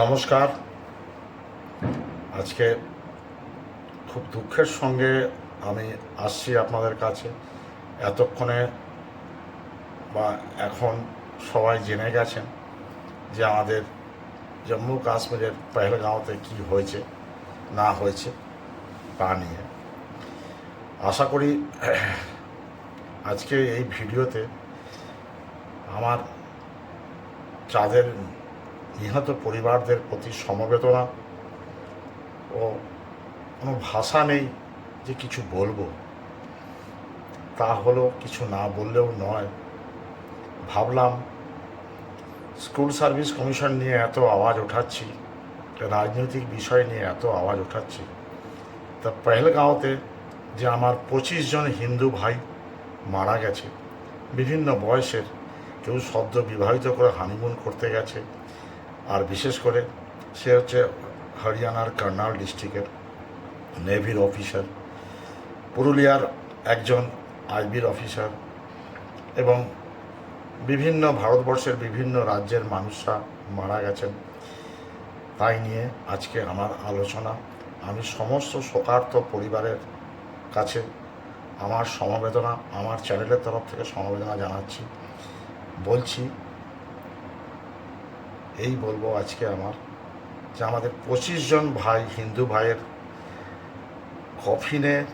নমস্কার। আজকে খুব দুঃখের সঙ্গে আমি আসছি আপনাদের কাছে। এতক্ষণে বা এখন সবাই জেনে গেছেন যে আমাদের জম্মু কাশ্মীরের পেহেলগাঁওতে কি হয়েছে, না হয়েছে তা নিয়ে। আশা করি আজকে এই ভিডিওতে আমার যাদের নিহত পরিবারদের প্রতি সমবেদনা ও কোনো ভাষা নেই যে কিছু বলব। তা হলো কিছু না বললেও নয়। ভাবলাম, স্কুল সার্ভিস কমিশন নিয়ে এত আওয়াজ ওঠাচ্ছি, রাজনৈতিক বিষয় নিয়ে এত আওয়াজ ওঠাচ্ছি। তা পেহেলগাঁওতে যে আমার পঁচিশ জন হিন্দু ভাই মারা গেছে, বিভিন্ন বয়সের কেউ সদ্য বিবাহিত করে হানিমুন করতে গেছে আর বিশেষ করে সে হচ্ছে হরিয়ানার কার্নাল ডিস্ট্রিক্টের নেভির অফিসার, পুরুলিয়ার একজন আইবির অফিসার এবং বিভিন্ন ভারতবর্ষের বিভিন্ন রাজ্যের মানুষরা মারা গেছেন। তাই নিয়ে আজকে আমার আলোচনা। আমি সমস্ত শোকার্ত পরিবারের কাছে আমার সমবেদনা, আমার চ্যানেলের তরফ থেকে সমবেদনা জানাচ্ছি। বলছি এই বলব আজকে আমার যে আমাদের পঁচিশ জন ভাই, হিন্দু ভাইয়ের কফিনে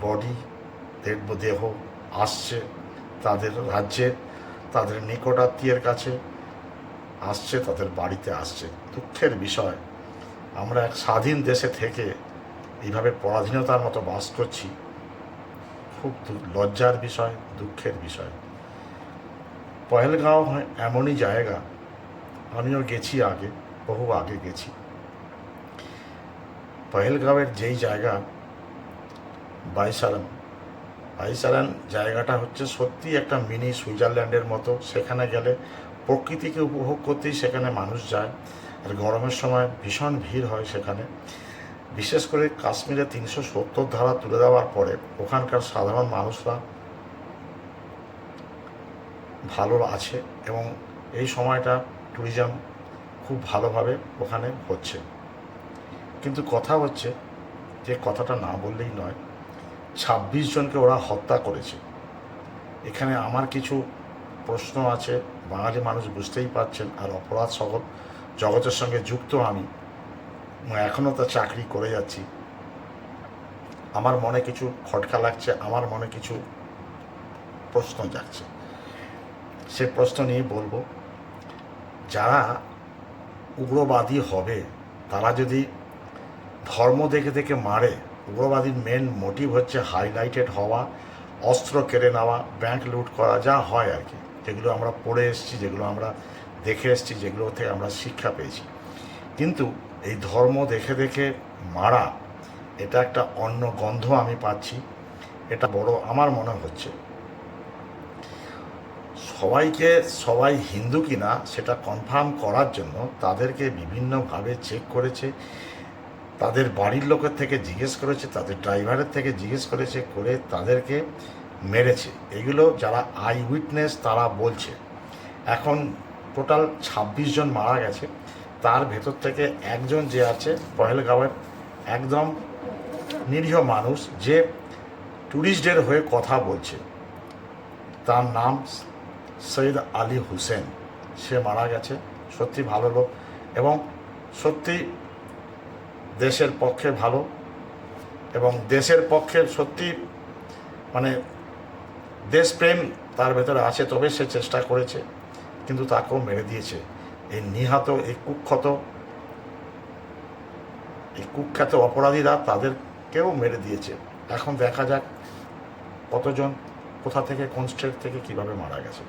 বডি দেব দেহ আসছে তাদের রাজ্যে, তাদের নিকটাত্মীয়ের কাছে আসছে, তাদের বাড়িতে আসছে। দুঃখের বিষয়, আমরা এক স্বাধীন দেশে থেকে এইভাবে পরাধীনতার মতো বাস করছি, খুব লজ্জার বিষয়, দুঃখের বিষয়। পহেলগাঁও এমনই জায়গা। আমিও গেছি আগে, বহু আগে গেছি। পহেলগাঁওয়ের যেই জায়গা বাইসারান বাইসারান জায়গাটা হচ্ছে সত্যি একটা মিনি সুইজারল্যান্ডের মতো। সেখানে গেলে প্রকৃতিকে উপভোগ করতেই সেখানে মানুষ যায়। আর গরমের সময় ভীষণ ভিড় হয় সেখানে। বিশেষ করে কাশ্মীরে তিনশো সত্তর ধারা তুলে দেওয়ার পরে ওখানকার সাধারণ মানুষরা ভালো আছে এবং এই সময়টা ট্যুরিজম খুব ভালোভাবে ওখানে হচ্ছে। কিন্তু কথা হচ্ছে যে কথাটা না বললেই নয়, ছাব্বিশ জনকে ওরা হত্যা করেছে। এখানে আমার কিছু প্রশ্ন আছে, বাঙালি মানুষ বুঝতেই পারছেন, আর অপরাধ সগত জগতের সঙ্গে যুক্ত আমি এখনও তো চাকরি করে যাচ্ছি। আমার মনে কিছু খটকা লাগছে, আমার মনে কিছু প্রশ্ন জাগছে। সে প্রশ্ন নিয়ে বলব, যারা উগ্রবাদী হবে, তারা যদি ধর্ম দেখে দেখে মারে, উগ্রবাদীর মেন মোটিভ হচ্ছে হাইলাইটেড হওয়া, অস্ত্র কেড়ে নেওয়া ব্যাংক লুট করা, যা হয় আর কি। যেগুলো আমরা পড়ে এসেছি, যেগুলো আমরা দেখে এসেছি, যেগুলো থেকে আমরা শিক্ষা পেয়েছি। কিন্তু এই ধর্ম দেখে দেখে মারা, এটা একটা অন্য গন্ধ আমি পাচ্ছি। এটা বড় আমার মনে হচ্ছে। সবাইকে, সবাই হিন্দু কিনা সেটা কনফার্ম করার জন্য তাদেরকে বিভিন্নভাবে চেক করেছে। তাদের বাড়ির লোকের থেকে জিজ্ঞেস করেছে, তাদের ড্রাইভারের থেকে জিজ্ঞেস করেছে, করে তাদেরকে মেরেছে। এগুলো যারা আই উইটনেস তারা বলছে। এখন টোটাল ছাব্বিশ জন মারা গেছে। তার ভেতর থেকে একজন যে আছে, পহেলগাঁওয়ের একদম নিরীহ মানুষ, যে ট্যুরিস্টদের হয়ে কথা বলছে। তার নাম সৈয়দ আলী হুসেন। সে মারা গেছে। সত্যি ভালো লোক এবং সত্যি দেশের পক্ষে ভালো এবং দেশের পক্ষে সত্যি মানে দেশপ্রেম তার ভেতরে আছে, তবে সে চেষ্টা করেছে, কিন্তু তাকেও মেরে দিয়েছে। এই নিহত, এই কুখ্যাত এই কুখ্যাত অপরাধীরা তাদেরকেও মেরে দিয়েছে। এখন দেখা যাক কতজন, কোথা থেকে, কোন স্টেট থেকে, কীভাবে মারা গেছে।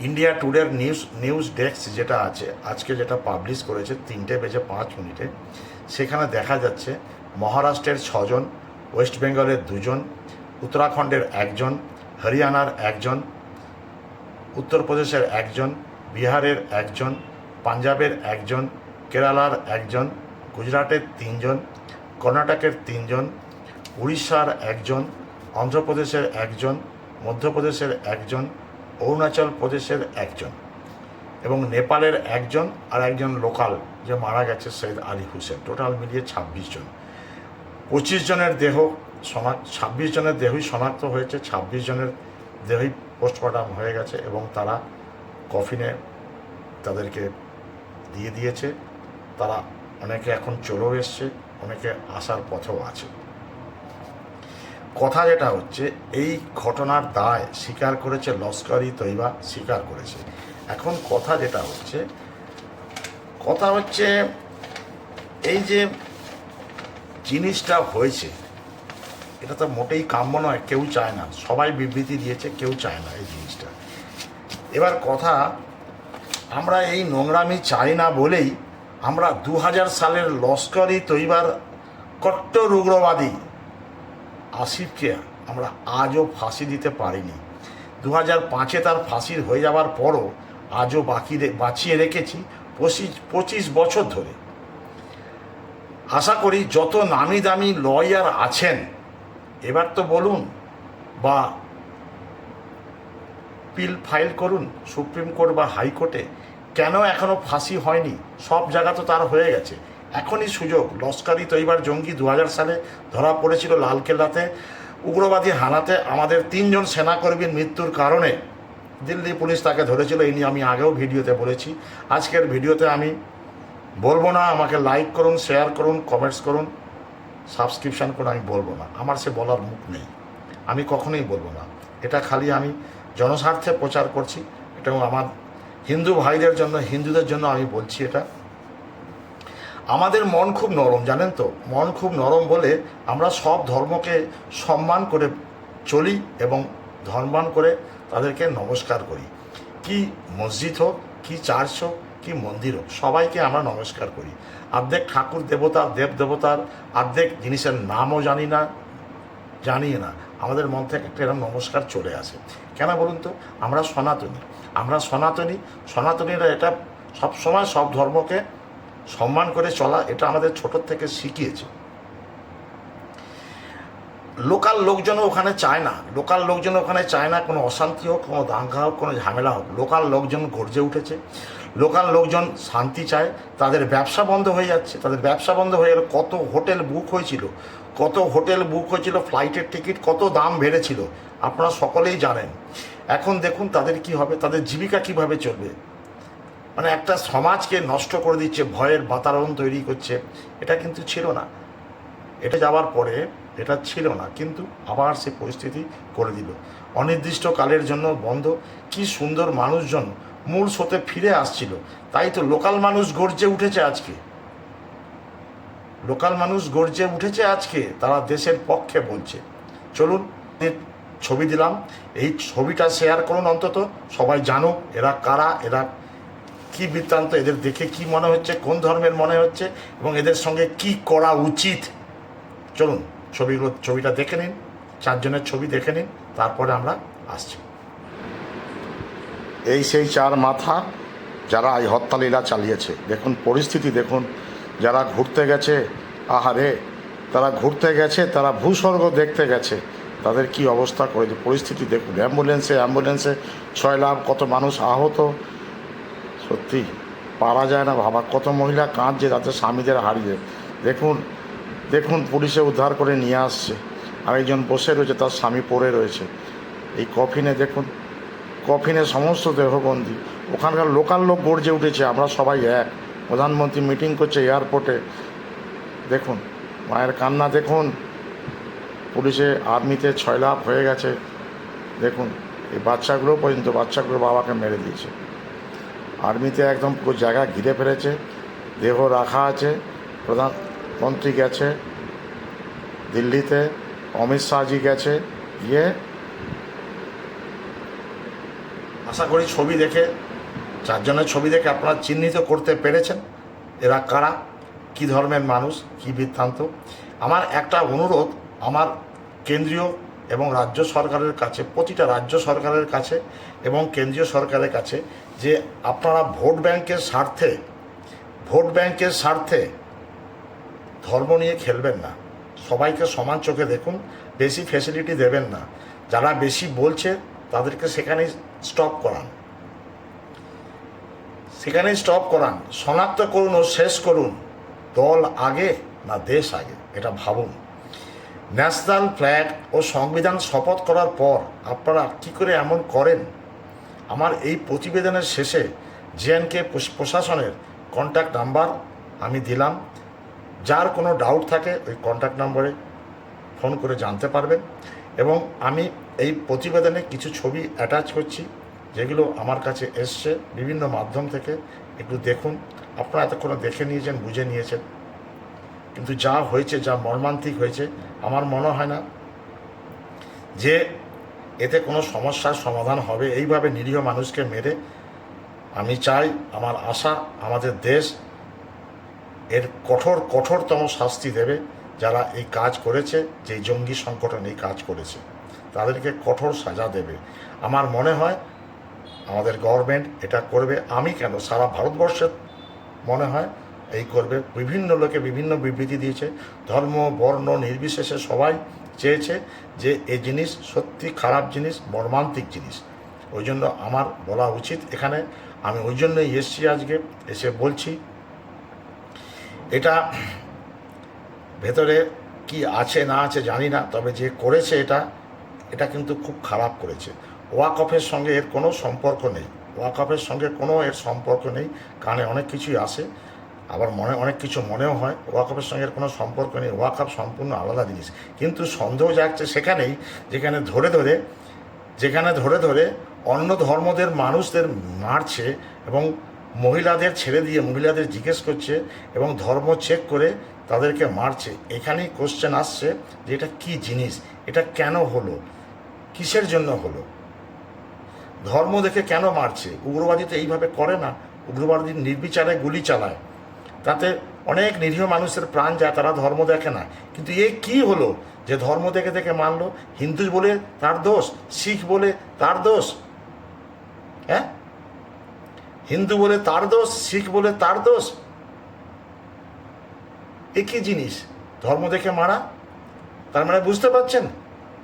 ইন্ডিয়া টুডের নিউজ নিউজ ডেস্ক যেটা আছে, আজকে যেটা পাবলিশ করেছে তিনটে বেজে পাঁচ মিনিটে, সেখানে দেখা যাচ্ছে মহারাষ্ট্রের ছজন ওয়েস্ট বেঙ্গলের দুজন, উত্তরাখণ্ডের একজন হরিয়ানার একজন, উত্তরপ্রদেশের একজন, বিহারের একজন, পাঞ্জাবের একজন, কেরালার একজন, গুজরাটের তিনজন, কর্ণাটকের তিনজন, উড়িষ্যার একজন, অন্ধ্রপ্রদেশের একজন, মধ্যপ্রদেশের একজন অরুণাচল প্রদেশের একজন এবং নেপালের একজন আর একজন লোকাল যে মারা গেছে সৈয়দ আলী হুসেন। টোটাল মিলিয়ে ছাব্বিশ জন। পঁচিশ জনের দেহ শনাক্ত ছাব্বিশ জনের দেহই শনাক্ত হয়েছে, ছাব্বিশ জনের দেহই পোস্টমর্টম হয়ে গেছে এবং তারা কফিনে তাদেরকে দিয়ে দিয়েছে। তারা অনেকে এখন চলেও এসছে, অনেকে আসার পথেও আছে। কথা যেটা হচ্ছে, এই ঘটনার দায় স্বীকার করেছে লস্করি তৈবা স্বীকার করেছে। এখন কথা যেটা হচ্ছে, কথা হচ্ছে এই যে জিনিসটা হয়েছে, এটা তো মোটেই কাম্য নয়, কেউ চায় না। সবাই বিবৃতি দিয়েছে, কেউ চায় না এই জিনিসটা। এবার কথা, আমরা এই নোংরামি চাই না বলেই আমরা দু হাজার সালের লস্করি তৈবার কট্টর উগ্রবাদী আসিফকে আমরা আজও ফাঁসি দিতে পারিনি। দু হাজার পাঁচে তার ফাঁসির হয়ে যাওয়ার পরও আজও বাকি বাঁচিয়ে রেখেছি পঁচিশ পঁচিশ বছর ধরে। আশা করি যত নামি দামি লয়ার আছেন, এবার তো বলুন বা পিল ফাইল করুন সুপ্রিম কোর্ট বা হাইকোর্টে, কেন এখনও ফাঁসি হয়নি? সব জায়গা তো তার হয়ে গেছে। এখনই সুযোগ। লস্করি তৈবার জঙ্গি দু হাজার সালে ধরা পড়েছিল লালকেল্লাতে। উগ্রবাদী হানাতে আমাদের তিনজন সেনাকর্মীর মৃত্যুর কারণে দিল্লি পুলিশ তাকে ধরেছিল। এই নিয়ে আমি আগেও ভিডিওতে বলেছি। আজকের ভিডিওতে আমি বলব না, আমাকে লাইক করুন শেয়ার করুন কমেন্টস করুন সাবস্ক্রিপশান করুন, আমি বলব না। আমার সে বলার মুখ নেই। আমি কখনোই বলব না। এটা খালি আমি জনস্বার্থে প্রচার করছি এটা আমার হিন্দু ভাইদের জন্য, হিন্দুদের জন্য আমি বলছি এটা। আমাদের মন খুব নরম, জানেন তো? মন খুব নরম বলে আমরা সব ধর্মকে সম্মান করে চলি এবং ধর্মান করে তাদেরকে নমস্কার করি। কি মসজিদ হোক, কি চার্চ হোক, কি মন্দির হোক, সবাইকে আমরা নমস্কার করি। অর্ধেক ঠাকুর দেবতা, দেব দেবতার অর্ধেক জিনিসের নামও জানি না জানি না। আমাদের মন থেকে একটা এরকম নমস্কার চলে আসে। কেন বলুন তো? আমরা সনাতনী। আমরা সনাতনী, সনাতনীরা এটা সবসময় সব ধর্মকে সম্মান করে চলা এটা আমাদের ছোটোর থেকে শিখিয়েছে। লোকাল লোকজনও ওখানে চায় না। লোকাল লোকজন ওখানে চায় না কোনো অশান্তি হোক, কোনো দাঙ্গা হোক, কোনো ঝামেলা হোক। লোকাল লোকজন গর্জে উঠেছে। লোকাল লোকজন শান্তি চায়। তাদের ব্যবসা বন্ধ হয়ে যাচ্ছে। তাদের ব্যবসা বন্ধ হয়ে গেলে। কত হোটেল বুক হয়েছিল। কত হোটেল বুক হয়েছিল। ফ্লাইটের টিকিট কত দাম বেড়েছিল। আপনারা সকলেই জানেন। এখন দেখুন তাদের কি হবে, তাদের জীবিকা কীভাবে চলবে। মানে একটা সমাজকে নষ্ট করে দিচ্ছে, ভয়ের বাতাবরণ তৈরি করছে। এটা কিন্তু ছিল না। এটা যাওয়ার পরে এটা ছিল না, কিন্তু আবার সে পরিস্থিতি করে দিল। অনির্দিষ্টকালের জন্য বন্ধ। কি সুন্দর মানুষজন মূল স্রোতে ফিরে আসছিল। তাই তো লোকাল মানুষ গর্জে উঠেছে আজকে। লোকাল মানুষ গর্জে উঠেছে আজকে, তারা দেশের পক্ষে বলছে। চলুন ছবি দিলাম। এই ছবিটা শেয়ার করুন অন্তত। সবাই জানুক, এরা কারা, এরা কি বৃত্তান্ত, এদের দেখে কি মনে হচ্ছে, কোন ধর্মের মনে হচ্ছে, এবং এদের সঙ্গে কি করা উচিত? চলুন, ছবিগুলো, ছবিটা দেখে নিন, চারজনের ছবি দেখে নিন, তারপরে আমরা আসছি। এই সেই চার মাথা যারা এই হত্যালীলা চালিয়েছে, দেখুন পরিস্থিতি, দেখুন, যারা ঘুরতে গেছে, আহারে, তারা ঘুরতে গেছে, তারা ভূস্বর্গ দেখতে গেছে, তাদের কি অবস্থা করেছে পরিস্থিতি দেখুন, অ্যাম্বুলেন্সে অ্যাম্বুলেন্সে ছয় লাখ কত মানুষ আহত সত্যি, পারা যায় না ভাবা। কত মহিলা কাঁদছে তাদের স্বামীদের হারিয়ে। দেখুন দেখুন, পুলিশে উদ্ধার করে নিয়ে আসছে। আর একজন বসে রয়েছে, তার স্বামী পড়ে রয়েছে। এই কফিনে দেখুন, কফিনে সমস্ত দেহবন্দি। ওখানকার লোকাল লোক গর্জে উঠেছে, আমরা সবাই এক। প্রধানমন্ত্রী মিটিং করছে এয়ারপোর্টে। দেখুন, মায়ের কান্না দেখুন। পুলিশে আর্মিতে ছয় লাভ হয়ে গেছে। দেখুন, এই বাচ্চাগুলো পর্যন্ত, বাচ্চাগুলো বাবাকে মেরে দিয়েছে। আর্মিতে একদম পুরো জায়গা ঘিরে ফেলেছে, দেহ রাখা আছে, প্রধানমন্ত্রী গেছে, দিল্লিতে অমিত শাহজি গেছে, গিয়ে আশা করি ছবি দেখে, চারজনের ছবি দেখে আপনারা চিহ্নিত করতে পেরেছেন, এরা কারা, কি ধর্মের মানুষ, কি বৃত্তান্ত। আমার একটা অনুরোধ, আমার কেন্দ্রীয় এবং রাজ্য সরকারের কাছে, প্রতিটা রাজ্য সরকারের কাছে এবং কেন্দ্রীয় সরকারের কাছে যে আপনারা ভোট ব্যাংকের স্বার্থে, ভোট ব্যাংকের স্বার্থে ধর্ম নিয়ে খেলবেন না। সবাইকে সমান চোখে দেখুন, বেশি ফেসিলিটি দেবেন না। যারা বেশি বলছে, তাদেরকে সেখানেই স্টপ করান। সেখানেই স্টপ করান। শনাক্ত করুন ও শেষ করুন। দল আগে না দেশ আগে, এটা ভাবুন। ন্যাশনাল ফ্ল্যাগ ও সংবিধান শপথ করার পর আপনারা কী করে এমন করেন? আমার এই প্রতিবেদনের শেষে জেএনকে প্রশাসনের কন্ট্যাক্ট নাম্বার আমি দিলাম। যার কোনো ডাউট থাকে, ওই কন্ট্যাক্ট নম্বরে ফোন করে জানতে পারবেন। এবং আমি এই প্রতিবেদনে কিছু ছবি অ্যাটাচ করছি, যেগুলো আমার কাছে এসছে বিভিন্ন মাধ্যম থেকে। একটু দেখুন। আপনারা এতক্ষণ দেখে নিয়েছেন, বুঝে নিয়েছেন। কিন্তু যা হয়েছে, যা মর্মান্তিক হয়েছে, আমার মনে হয় না যে এতে কোনো সমস্যার সমাধান হবে। এইভাবে নিরীহ মানুষকে মেরে আমি চাই আমার আশা, আমাদের দেশ এর কঠোর, কঠোরতম শাস্তি দেবে যারা এই কাজ করেছে যে জঙ্গি সংগঠন এই কাজ করেছে। তাদেরকে কঠোর সাজা দেবে। আমার মনে হয় আমাদের গভর্নমেন্ট এটা করবে। আমি কেন? সারা ভারতবর্ষের মনে হয় এই করবে। বিভিন্ন লোকে বিভিন্ন বিবৃতি দিয়েছে। ধর্ম, বর্ণ, নির্বিশেষে সবাই চেয়েছে যে এই জিনিস সত্যি খারাপ জিনিস, মর্মান্তিক জিনিস। ওই জন্য আমার বলা উচিত এখানে। আমি ওই জন্যই এসছি আজকে, এসে বলছি, এটা ভেতরে কি আছে, না আছে জানি না, তবে যে করেছে এটা এটা কিন্তু খুব খারাপ করেছে। ওয়াকফের সঙ্গে এর কোনো সম্পর্ক নেই। ওয়াকফের সঙ্গে কোনো এর সম্পর্ক নেই। কানে অনেক কিছুই আসে। আবার মনে, অনেক কিছু মনেও হয় ওয়াকফের সঙ্গে কোনো সম্পর্ক নেই ওয়াকফ সম্পূর্ণ আলাদা জিনিস। কিন্তু সন্দেহ যাচ্ছে সেখানেই, যেখানে ধরে ধরে, যেখানে ধরে ধরে অন্য ধর্মদের মানুষদের মারছে এবং মহিলাদের ছেড়ে দিয়ে মহিলাদের জিজ্ঞেস করছে এবং ধর্ম চেক করে তাদেরকে মারছে। এখানেই কোশ্চেন আসছে যে এটা কী জিনিস? এটা কেন হলো? কিসের জন্য হলো? ধর্ম দেখে কেন মারছে? উগ্রবাদী তো এইভাবে করে না। উগ্রবাদী নির্বিচারে গুলি চালায়। তাতে অনেক নিরীহ মানুষের প্রাণ যায়, তারা ধর্ম দেখে না। কিন্তু এ কি হলো? যে ধর্ম দেখে দেখে মানলো, হিন্দু বলে তার দোষ, শিখ বলে তার দোষ। হ্যাঁ? হিন্দু বলে তার দোষ, শিখ বলে তার দোষ। এ কি জিনিস? ধর্ম দেখে মারা? তার মানে বুঝতে পারছেন?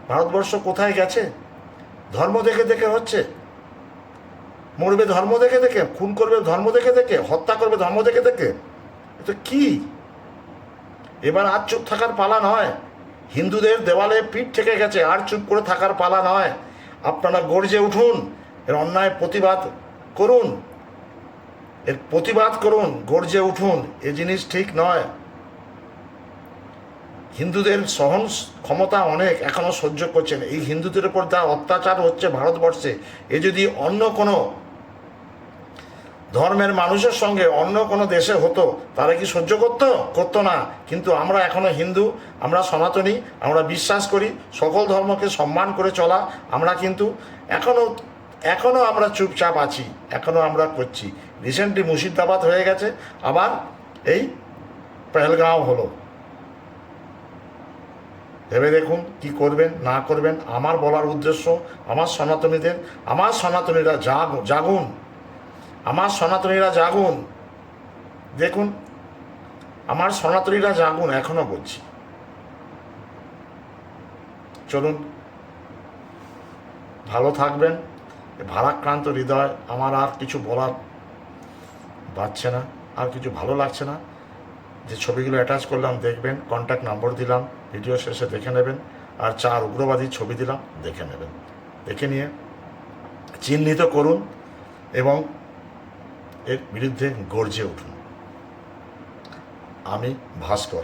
ভারতবর্ষ কোথায় গেছে? ধর্ম দেখে দেখে হচ্ছে। মরবে ধর্ম দেখে দেখে, খুন করবে ধর্ম দেখে দেখে, হত্যা করবে ধর্ম দেখে দেখে। এটা কি? এবার আর চুপ থাকার পালা নয়। হিন্দুদের দেওয়ালে পিঠ থেকে গেছে, আর চুপ করে থাকার পালা নয়। আপনারা গর্জে উঠুন, এর অন্যায় প্রতিবাদ করুন। এর প্রতিবাদ করুন, গর্জে উঠুন, এ জিনিস ঠিক নয়। হিন্দুদের সহন ক্ষমতা অনেক এখনও সহ্য করছেন। এই হিন্দুদের উপর যা অত্যাচার হচ্ছে ভারতবর্ষে, এ যদি অন্য কোনো ধর্মের মানুষের সঙ্গে অন্য কোনো দেশে হতো, তারা কি সহ্য করতো? করতো না। কিন্তু আমরা এখনও হিন্দু, আমরা সনাতনী, আমরা বিশ্বাস করি, সকল ধর্মকে সম্মান করে চলা আমরা কিন্তু এখনও এখনও আমরা চুপচাপ আছি এখনও আমরা করছি। রিসেন্টলি মুর্শিদাবাদ হয়ে গেছে, আবার এই পেহেলগাঁও হলো। ভেবে দেখুন কি করবেন, না করবেন, আমার বলার উদ্দেশ্য, আমার সনাতনীদের, আমার সনাতনীরা জাগ, জাগুন। আমার সনাতনীরা জাগুন। দেখুন, আমার সনাতনীরা জাগুন, এখনও বলছি। চলুন, ভালো থাকবেন ভারাক্রান্ত হৃদয়, আমার আর কিছু বলার বাড়ছে না, আর কিছু ভালো লাগছে না। যে ছবিগুলো অ্যাটাচ করলাম, দেখবেন কন্ট্যাক্ট নম্বর দিলাম ভিডিও শেষে দেখে নেবেন, আর চার উগ্রবাদীর ছবি দিলাম, দেখে নেবেন। দেখে নিয়ে চিহ্নিত করুন এবং এর বিরুদ্ধে গর্জে উঠুন। আমি ভাস্কর।